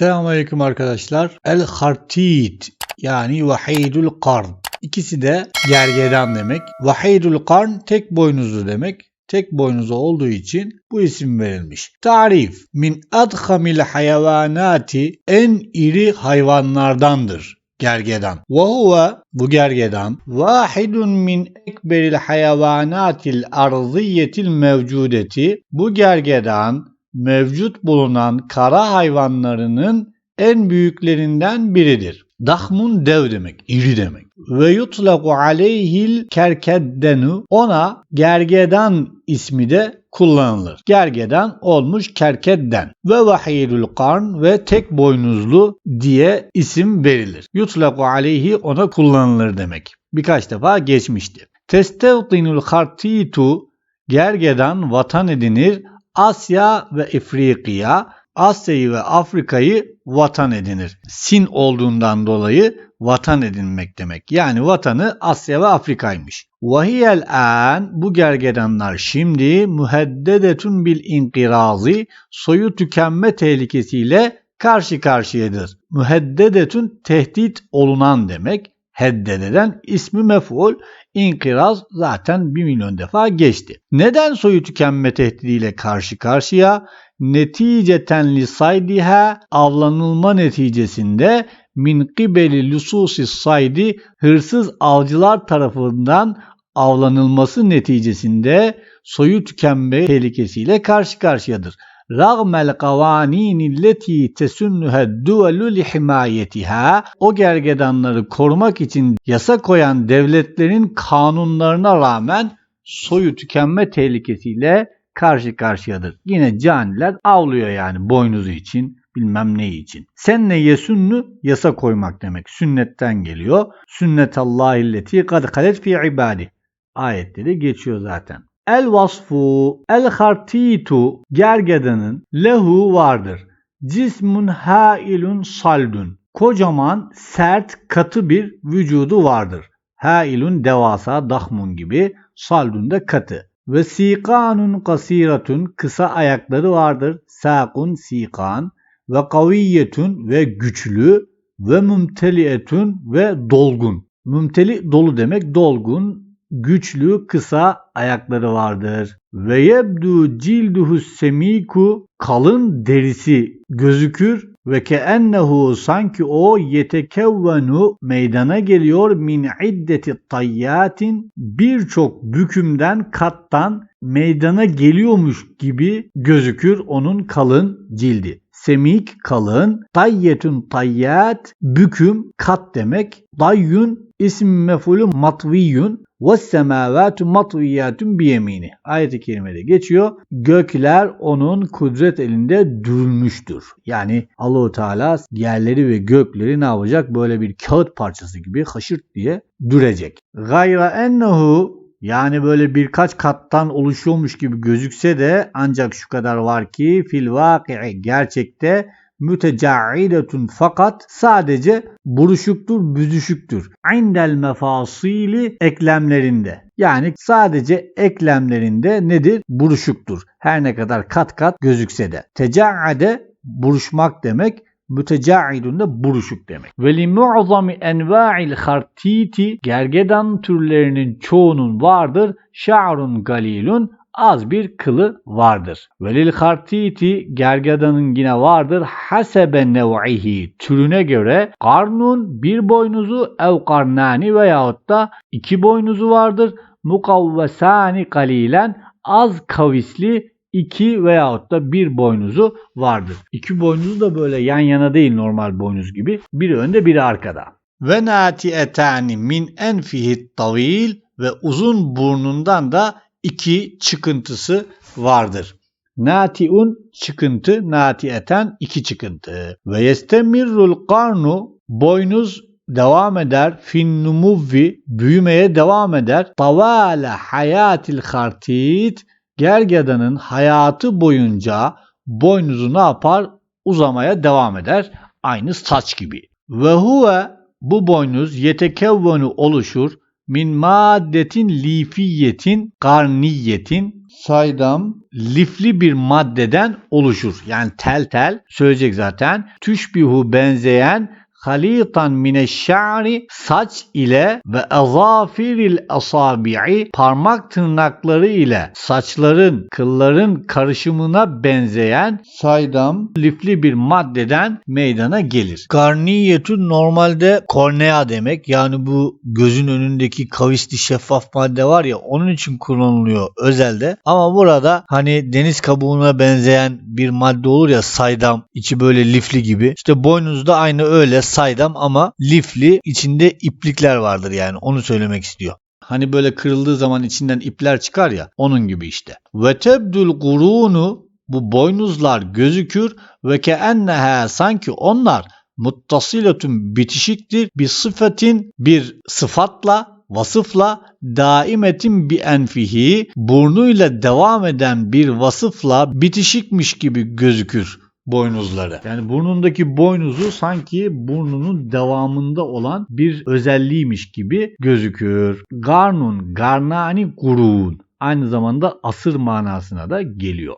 Selamünaleyküm arkadaşlar. El hartit yani vahidul karn. İkisi de gergedan demek. Vahidul karn tek boynuzlu demek. Tek boynuzlu olduğu için bu isim verilmiş. Tarif min adhamil hayvanati en iri hayvanlardandır gergedan. Ve huve bu gergedan vahidun min ekberil hayvanatil arziyetil mevcudeti bu gergedan mevcut bulunan kara hayvanlarının en büyüklerinden biridir. Dahmun dev demek, iri demek. Ve yutlaku aleyhil kerkeddenu ona gergedan ismi de kullanılır. Gergedan olmuş kerkedden ve vahidul karn ve tek boynuzlu diye isim verilir. Yutlaku aleyhi ona kullanılır demek. Birkaç defa geçmişti. Testevtinul hartitu gergedan vatan edinir Asya ve İfriqiya, Asya'yı ve Afrika'yı vatan edinir. Sin olduğundan dolayı vatan edinmek demek. Yani vatanı Asya ve Afrika'ymış. Vahiyel an bu gergedanlar şimdi müheddedetun bil inkirazi soyu tükenme tehlikesiyle karşı karşıyadır. Müheddedetun tehdit olunan demek. Heddededen ismi mef'ul İnkiraz zaten bir milyon defa geçti. Neden soyu tükenme tehdidiyle karşı karşıya? Neticeten li saydiha avlanılma neticesinde min kibeli lususi saydi hırsız avcılar tarafından avlanılması neticesinde soyu tükenme tehlikesiyle karşı karşıyadır. Ragmel kavanin leti tesunnuha duvelu lihimayetiha o gergedanları korumak için yasa koyan devletlerin kanunlarına rağmen soyu tükenme tehlikesiyle karşı karşıyadır. Yine caniler avlıyor yani boynuzu için bilmem ne için. Senne yesunnu yasa koymak demek. Sünnetten geliyor. Sünnet Allahilleti kad kalet fi ibadi. Ayetleri geçiyor zaten. El vasfu el hartitu gergedanın lehu vardır. Cismun hailun saldun. Kocaman, sert, katı bir vücudu vardır. Hailun devasa, dahmun gibi, saldun da katı. Ve sikanun kasiratun kısa ayakları vardır. Sakun sikan ve kaviyetun ve güçlü ve mümtelietun ve dolgun. Mümteli dolu demek dolgun güçlü kısa ayakları vardır. Ve yebdu cilduhu semiku kalın derisi gözükür ve ke ennehu sanki o yetekevvenu meydana geliyor min iddeti tayyatin birçok bükümden kattan meydana geliyormuş gibi gözükür onun kalın cildi. Semik kalın, tayyetun tayyat büküm kat demek. Dayyun isim mefulü matviyun ve semavatu matviyatun biyemini. Ayet-i kerimede geçiyor. Gökler onun kudret elinde dürülmüştür. Yani Allahu Teala yerleri ve gökleri ne yapacak? Böyle bir kağıt parçası gibi haşırt diye dürecek. Gayra ennehu yani böyle birkaç kattan oluşuyormuş gibi gözükse de ancak şu kadar var ki fil vaki'i gerçekte mütecaidetun fakat sadece buruşuktur, büzüşüktür. İndel mefasili eklemlerinde. Yani sadece eklemlerinde nedir? Buruşuktur. Her ne kadar kat kat gözükse de. Tecaade buruşmak demek mütecaidun da buruşuk demek. Ve li mu'zami enva'il hartiti gergedan türlerinin çoğunun vardır. Şa'run galilun az bir kılı vardır. Velil hartiti gergedanın yine vardır. Hasebe nev'ihi türüne göre karnun bir boynuzu ev karnani veyahut da iki boynuzu vardır. Mukavvesani kalilen az kavisli iki veyahut da bir boynuzu vardır. İki boynuzu da böyle yan yana değil normal boynuz gibi. Biri önde biri arkada. Ve nati etani min enfihi tavil ve uzun burnundan da iki çıkıntısı vardır. Natiun çıkıntı, natieten iki çıkıntı. Ve yestemirrul karnu boynuz devam eder. Fin numuvvi büyümeye devam eder. Tavale hayatil hartit gergedanın hayatı boyunca boynuzu ne yapar? Uzamaya devam eder. Aynı saç gibi. Ve huve bu boynuz yetekevvenu oluşur min maddetin lifiyetin karniyetin saydam lifli bir maddeden oluşur. Yani tel tel söyleyecek zaten. Tüşbihu benzeyen halitan mineşşa'ri saç ile ve azafiril asabi'i parmak tırnakları ile saçların, kılların karışımına benzeyen saydam lifli bir maddeden meydana gelir. Garniyetü normalde kornea demek. Yani bu gözün önündeki kavisli şeffaf madde var ya onun için kullanılıyor özelde. Ama burada hani deniz kabuğuna benzeyen bir madde olur ya saydam içi böyle lifli gibi. İşte boynuzda aynı öyle saydam ama lifli içinde iplikler vardır yani onu söylemek istiyor. Hani böyle kırıldığı zaman içinden ipler çıkar ya onun gibi işte. Ve tebdül gurunu bu boynuzlar gözükür ve ke enneha sanki onlar muttasiletun bitişiktir bir sıfatin bir sıfatla vasıfla daimetin bi enfihi burnuyla devam eden bir vasıfla bitişikmiş gibi gözükür boynuzları. Yani burnundaki boynuzu sanki burnunun devamında olan bir özelliğiymiş gibi gözükür. Garnun, garnani gurun. Aynı zamanda asır manasına da geliyor.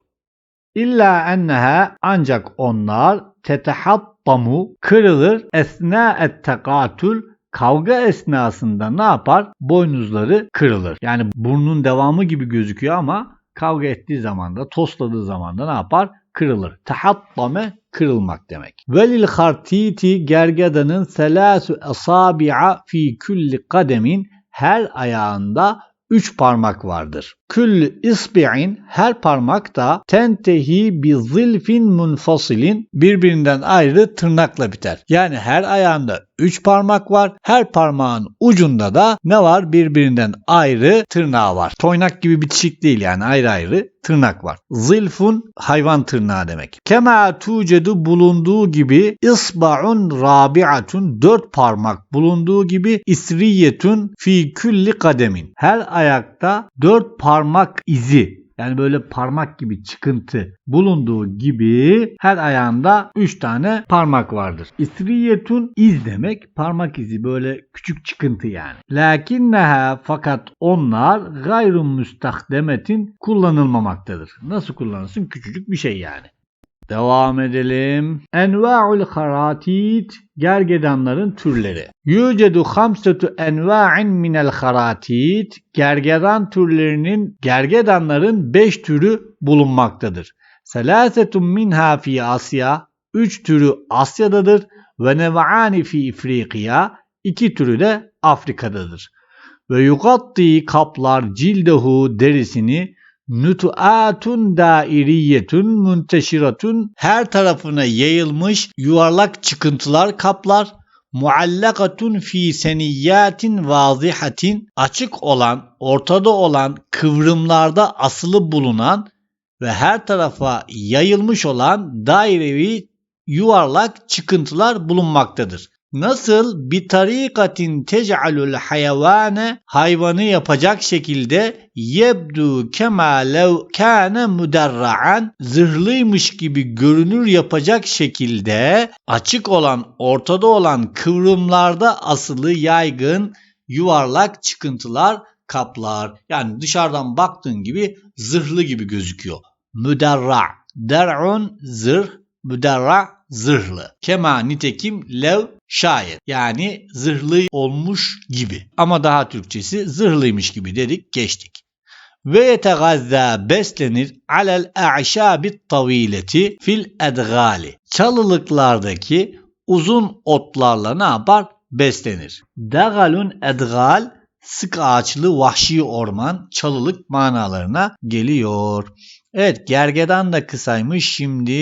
İlla enneha ancak onlar tetehattamu kırılır esna et tekatül kavga esnasında ne yapar? Boynuzları kırılır. Yani burnun devamı gibi gözüküyor ama kavga ettiği zaman da tosladığı zaman da ne yapar? Kırılır. Tahattame kırılmak demek. Velil hartiti gergedanın selasu asabi'a fi kulli kademin her ayağında üç parmak vardır. Küllü isbi'in her parmak da tentehi bi zilfin munfasilin birbirinden ayrı tırnakla biter. Yani her ayağında 3 parmak var. Her parmağın ucunda da ne var? Birbirinden ayrı tırnağı var. Toynak gibi bitişik değil yani ayrı ayrı tırnak var. Zilfun hayvan tırnağı demek. Kema tucedu bulunduğu gibi isba'un rabi'atun dört parmak bulunduğu gibi isriyetun fi külli kademin. Her ayakta dört parmak izi yani böyle parmak gibi çıkıntı bulunduğu gibi her ayağında 3 tane parmak vardır. İsriyetun iz demek. Parmak izi böyle küçük çıkıntı yani. Lakinneha fakat onlar gayrun müstahdemetin kullanılmamaktadır. Nasıl kullanılsın? Küçücük bir şey yani. Devam edelim. Enva'ul haratit gergedanların türleri. Yücedu hamsetu enva'in minel haratit gergedan türlerinin gergedanların 5 türü bulunmaktadır. Selasetun minha fi Asya 3 türü Asya'dadır ve nev'ani fi İfriqiya 2 türü de Afrika'dadır. Ve yugatti kaplar cildehu derisini Nütuatun dairiyetun munteşiratun her tarafına yayılmış yuvarlak çıkıntılar kaplar. Muallakatun fi seniyyatin vazihatin açık olan, ortada olan kıvrımlarda asılı bulunan ve her tarafa yayılmış olan dairevi yuvarlak çıkıntılar bulunmaktadır. Nasıl bir tarikatin tec'alul hayvane hayvanı yapacak şekilde yebdu kema lev kâne muderra'an zırhlıymış gibi görünür yapacak şekilde açık olan ortada olan kıvrımlarda asılı yaygın yuvarlak çıkıntılar kaplar. Yani dışarıdan baktığın gibi zırhlı gibi gözüküyor. Müderra. Der'un zırh, müderra zırhlı. Kema nitekim lev şayet yani zırhlı olmuş gibi. Ama daha Türkçesi zırhlıymış gibi dedik geçtik. Ve yetegazza beslenir alel a'şabit tavileti fil edgali. Çalılıklardaki uzun otlarla ne yapar? Beslenir. Dagalun edgal sık ağaçlı vahşi orman çalılık manalarına geliyor. Evet gergedan da kısaymış. Şimdi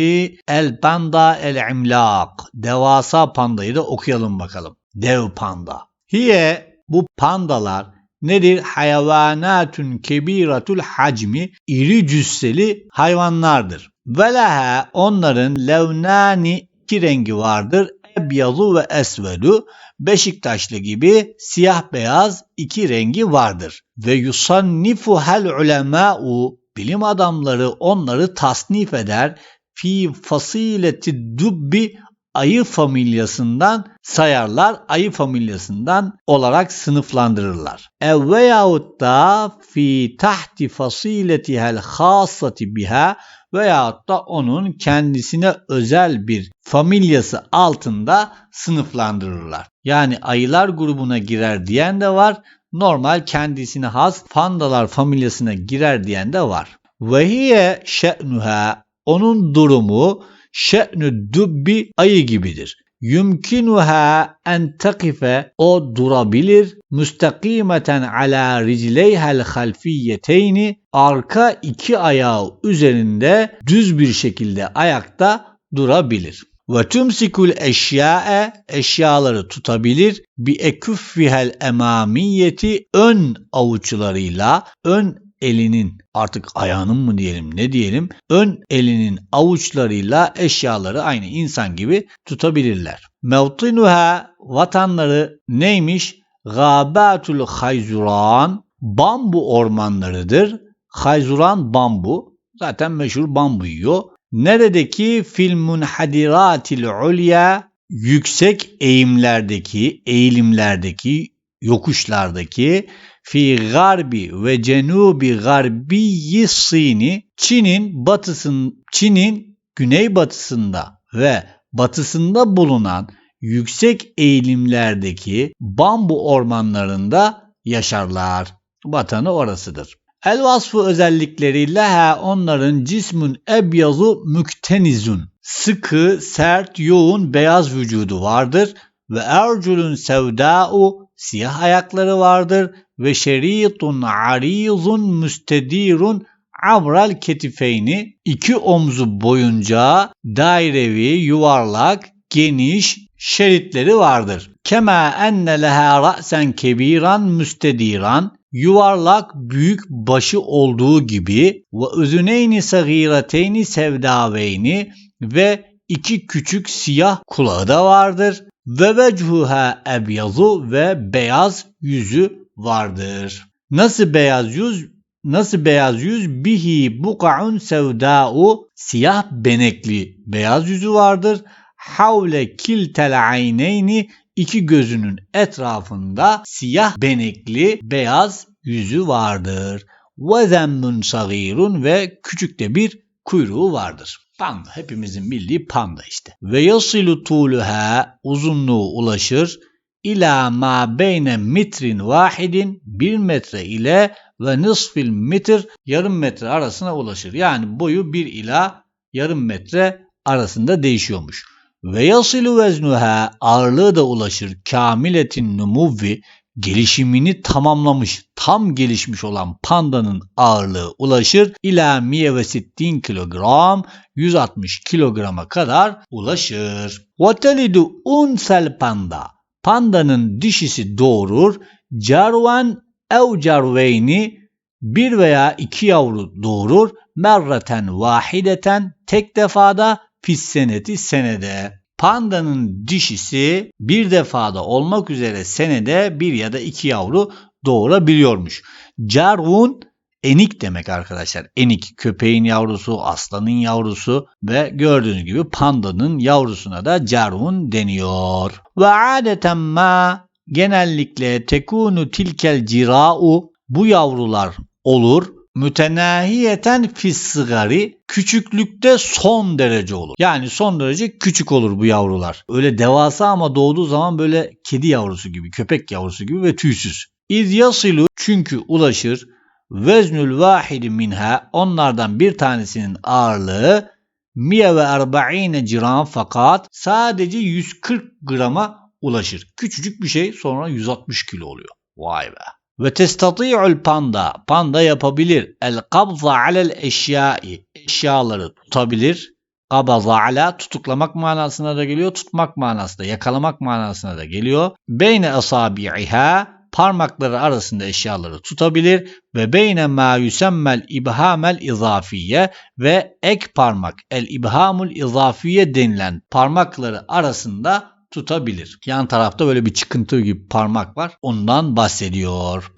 el panda el imlak. Devasa pandayı da okuyalım bakalım. Dev panda. Hiye bu pandalar nedir? Hayvanatun kebiratul hacmi iri cüsseli hayvanlardır. Velaha onların levnani iki rengi vardır. Ebyazu ve esvedu. Beşiktaşlı gibi siyah beyaz iki rengi vardır. Ve yusannifu hel ulema'u bilim adamları onları tasnif eder fi fasileti dubbi ayı familyasından sayarlar, ayı familyasından olarak sınıflandırırlar. Veyahut da fi tahti fasiletihel hasati biha veyahut da onun kendisine özel bir familyası altında sınıflandırırlar. Yani ayılar grubuna girer diyen de var, normal kendisine has pandalar familyasına girer diyen de var. Ve hiye şe'nuha onun durumu şe'nü dubbi ayı gibidir. Yumkinuha en takife o durabilir müstakimeten ala ricleyhel halfiyeteyni arka iki ayağı üzerinde düz bir şekilde ayakta durabilir. Ve tümsikul eşyae eşyaları tutabilir. Bi eküffihel emamiyeti ön avuçlarıyla ön elinin artık ayağının mı diyelim ne diyelim ön elinin avuçlarıyla eşyaları aynı insan gibi tutabilirler. Mevtinuha vatanları neymiş? Gabatul hayzuran bambu ormanlarıdır. Hayzuran bambu zaten meşhur bambu yiyor. Neredeki fil munhadiratil ulya yüksek eğimlerdeki, eğilimlerdeki, yokuşlardaki fi garbi ve cenubi garbiyi Sini Çin'in batısın Çin'in güneybatısında ve batısında bulunan yüksek eğilimlerdeki bambu ormanlarında yaşarlar. Vatanı orasıdır. El vasfı özellikleriyle ha onların cismün ebyazu müktenizun. Sıkı, sert, yoğun, beyaz vücudu vardır ve erculun sevda'u siyah ayakları vardır ve şeritun arizun müstedirun abral ketifeyni iki omzu boyunca dairevi, yuvarlak, geniş şeritleri vardır. Kema enne leha ra'sen kebiran müstediran yuvarlak büyük başı olduğu gibi ve üzüneyni sagirateyni sevdaveyni ve iki küçük siyah kulağı da vardır. Ve vechuha ebyazu ve beyaz yüzü vardır. Nasıl beyaz yüz? Nasıl beyaz yüz? Bihi buka'un sevda'u siyah benekli beyaz yüzü vardır. Havle kiltel ayneyni iki gözünün etrafında siyah benekli beyaz yüzü vardır. Ve zemmün sagirun ve küçük de bir kuyruğu vardır. Panda hepimizin bildiği panda işte. Ve yasilu tuluha uzunluğu ulaşır ila ma beyne mitrin vahidin bir metre ile ve nisfil mitir yarım metre arasına ulaşır. Yani boyu bir ila yarım metre arasında değişiyormuş. Ve yasilu veznuha ağırlığı da ulaşır kamiletin numuvvi gelişimini tamamlamış, tam gelişmiş olan pandanın ağırlığı ulaşır ila miye ve sittin kilogram 160 kilograma kadar ulaşır. Ve telidu unsel panda pandanın dişisi doğurur. Carvan ev carveyni bir veya iki yavru doğurur. Merraten vahideten tek defada fisseneti senede. Pandanın dişisi bir defada olmak üzere senede bir ya da iki yavru doğurabiliyormuş. Carvun enik demek arkadaşlar. Enik köpeğin yavrusu, aslanın yavrusu ve gördüğünüz gibi pandanın yavrusuna da carvun deniyor. Ve adeten ma genellikle tekunu tilkel cira'u bu yavrular olur mütenahiyeten fissıgari küçüklükte son derece olur. Yani son derece küçük olur bu yavrular. Öyle devasa ama doğduğu zaman böyle kedi yavrusu gibi, köpek yavrusu gibi ve tüysüz. İz yasilu çünkü ulaşır veznül vahidi minha onlardan bir tanesinin ağırlığı miye ve arba'ine ciran fakat sadece 140 grama ulaşır. Küçücük bir şey sonra 160 kilo oluyor. Vay be. Ve testati'ul panda. Panda yapabilir. El kabza alel eşyai. Eşyaları tutabilir. Kabaza ala tutuklamak manasına da geliyor. Tutmak manasında, yakalamak manasına da geliyor. Beyne asabi'iha parmakları arasında eşyaları tutabilir ve beyne ma yusemmel ibhamel izafiye ve ek parmak el ibhamul izafiye denilen parmakları arasında tutabilir. Yan tarafta böyle bir çıkıntı gibi parmak var. Ondan bahsediyor.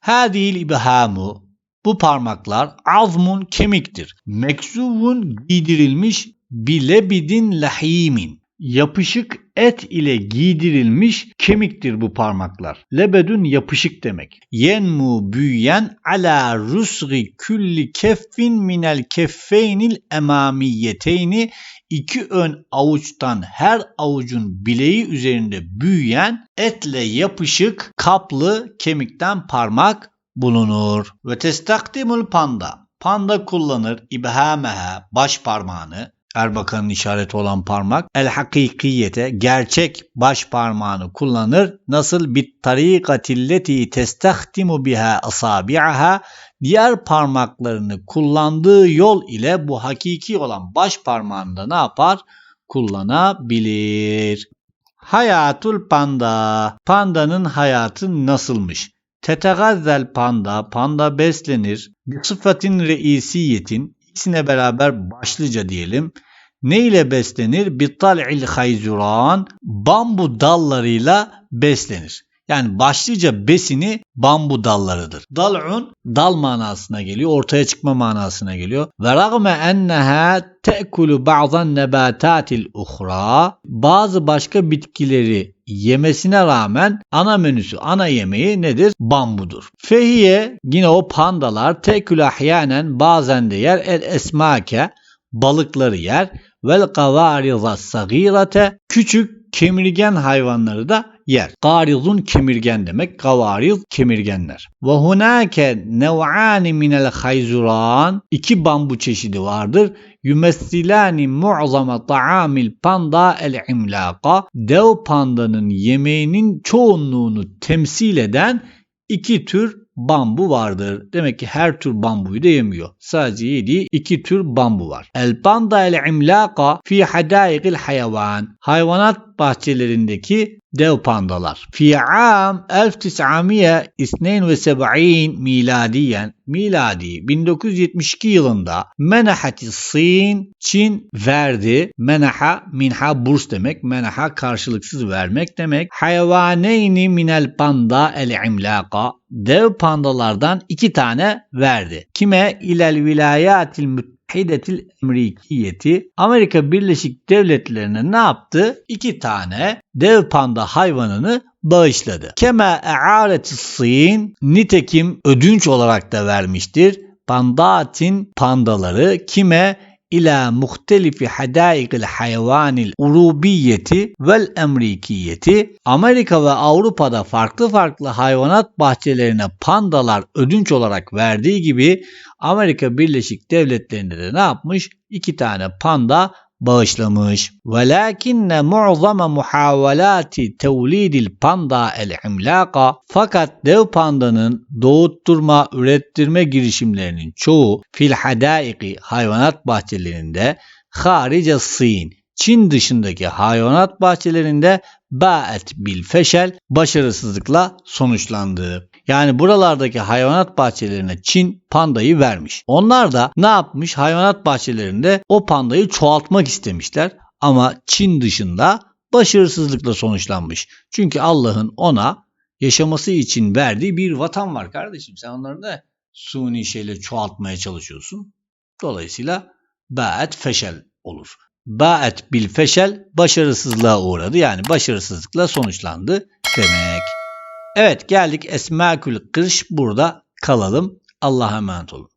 Hadil ibhamu bu parmaklar azmun kemiktir. Meksuvun giydirilmiş bilebidin lahimin Yapışık et ile giydirilmiş kemiktir bu parmaklar. Lebedün yapışık demek. Yenmu büyüyen ala rusgi külli keffin minel keffeynil emamiyeteyni iki ön avuçtan her avucun bileği üzerinde büyüyen etle yapışık kaplı kemikten parmak bulunur. Ve testakdimul panda. Panda kullanır ibhameha baş parmağını Erbakan'ın işareti olan parmak el hakikiyete gerçek baş parmağını kullanır. Nasıl bit tarikatilleti testahdimu biha asabi'aha diğer parmaklarını kullandığı yol ile bu hakiki olan baş parmağını da ne yapar? Kullanabilir. Hayatul panda. Pandanın hayatı nasılmış? Tetegazzel panda. Panda beslenir. Bir sıfatin reisiyetin. İkisine beraber başlıca diyelim. Ne ile beslenir? Bittal'il hayzuran. Bambu dallarıyla beslenir. Yani başlıca besini bambu dallarıdır. Dal'un dal manasına geliyor, ortaya çıkma manasına geliyor. Ve ragme enneha te'kulu ba'zan nebatatil uhra. Bazı başka bitkileri yemesine rağmen ana menüsü, ana yemeği nedir? Bambudur. Fehiye yine o pandalar tekül ahyanen bazen de yer el esmake balıkları yer vel kavariza sagirate küçük kemirgen hayvanları da yer. Garizun kemirgen demek. Gavariz kemirgenler. Ve hunake nev'ani minel hayzuran iki bambu çeşidi vardır. Yumessilani mu'zama ta'amil panda el imlaka. Dev pandanın yemeğinin çoğunluğunu temsil eden iki tür bambu vardır. Demek ki her tür bambuyu da yemiyor. Sadece yediği iki tür bambu var. El panda el imlaka fi hadaikil hayvan. Hayvanat bahçelerindeki dev pandalar. Fi am 1972 miladiyen miladi 1972 yılında menahati Sin Çin verdi. Menaha minha burs demek. Menaha karşılıksız vermek demek. Hayvaneyni minel panda el imlaka dev pandalardan iki tane verdi. Kime? İlel vilayatil müttehidetil emrikiyeti Amerika Birleşik Devletleri'ne ne yaptı? İki tane dev panda hayvanını bağışladı. Kema e'areti Sin nitekim ödünç olarak da vermiştir. Pandatin pandaları kime? İla muhtelifi hadaikil hayvanil urubiyeti vel emrikiyeti Amerika ve Avrupa'da farklı farklı hayvanat bahçelerine pandalar ödünç olarak verdiği gibi Amerika Birleşik Devletleri'nde de ne yapmış? İki tane panda bağışlamış. Velakinne mu'zama muhavelati tevlidil panda el imlaka fakat dev pandanın doğutturma, ürettirme girişimlerinin çoğu fil hadaiki hayvanat bahçelerinde harice Sin Çin dışındaki hayvanat bahçelerinde ba'et bil feşel başarısızlıkla sonuçlandı. Yani buralardaki hayvanat bahçelerine Çin pandayı vermiş. Onlar da ne yapmış? Hayvanat bahçelerinde o pandayı çoğaltmak istemişler ama Çin dışında başarısızlıkla sonuçlanmış. Çünkü Allah'ın ona yaşaması için verdiği bir vatan var kardeşim. Sen onları da suni şeyle çoğaltmaya çalışıyorsun. Dolayısıyla ba'et feşel olur. Ba'et bil feşel başarısızlığa uğradı. Yani başarısızlıkla sonuçlandı demek. Evet geldik Esmakül Kırş burada kalalım. Allah'a emanet olun.